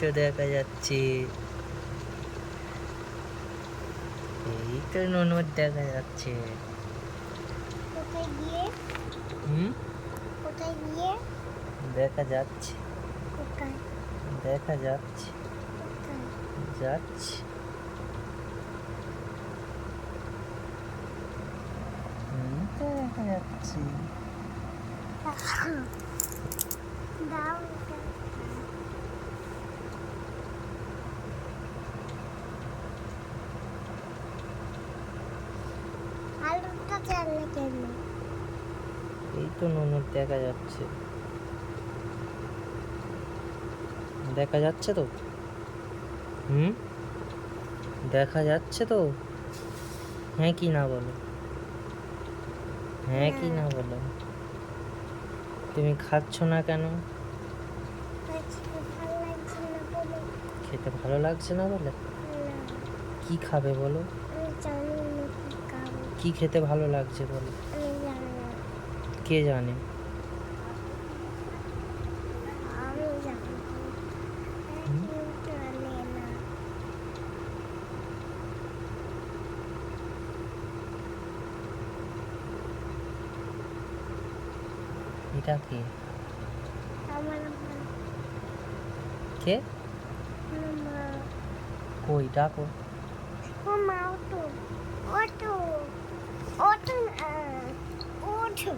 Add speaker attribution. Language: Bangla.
Speaker 1: তো দেখা যাচ্ছে। এই তো নুনুর দেখা যাচ্ছে।
Speaker 2: কোথায় গিয়ে?
Speaker 1: হুম?
Speaker 2: কোথায় গিয়ে?
Speaker 1: দেখা যাচ্ছে।
Speaker 2: কোথায়?
Speaker 1: দেখা যাচ্ছে। যাচ্ছে। হুম? দেখা যাচ্ছে
Speaker 2: দাও এটা। আলুটা চাললে কেন
Speaker 1: এই তো নুনুর দেখা যাচ্ছে। দেখা যাচ্ছে তো? হুম? দেখা যাচ্ছে তো? হ্যাঁ কি না বলো? হ্যাঁ কি না বলো? তুমি খাচ্ছ না কেন? খেতে ভালো লাগছে না বলে? কি খাবে বলো?
Speaker 2: কি
Speaker 1: খেতে ভালো লাগছে বলো? কে জানে? এটা কে? কে? কই? ডাকো।
Speaker 2: ও মা ওঠো ওঠো 奥特，奥特。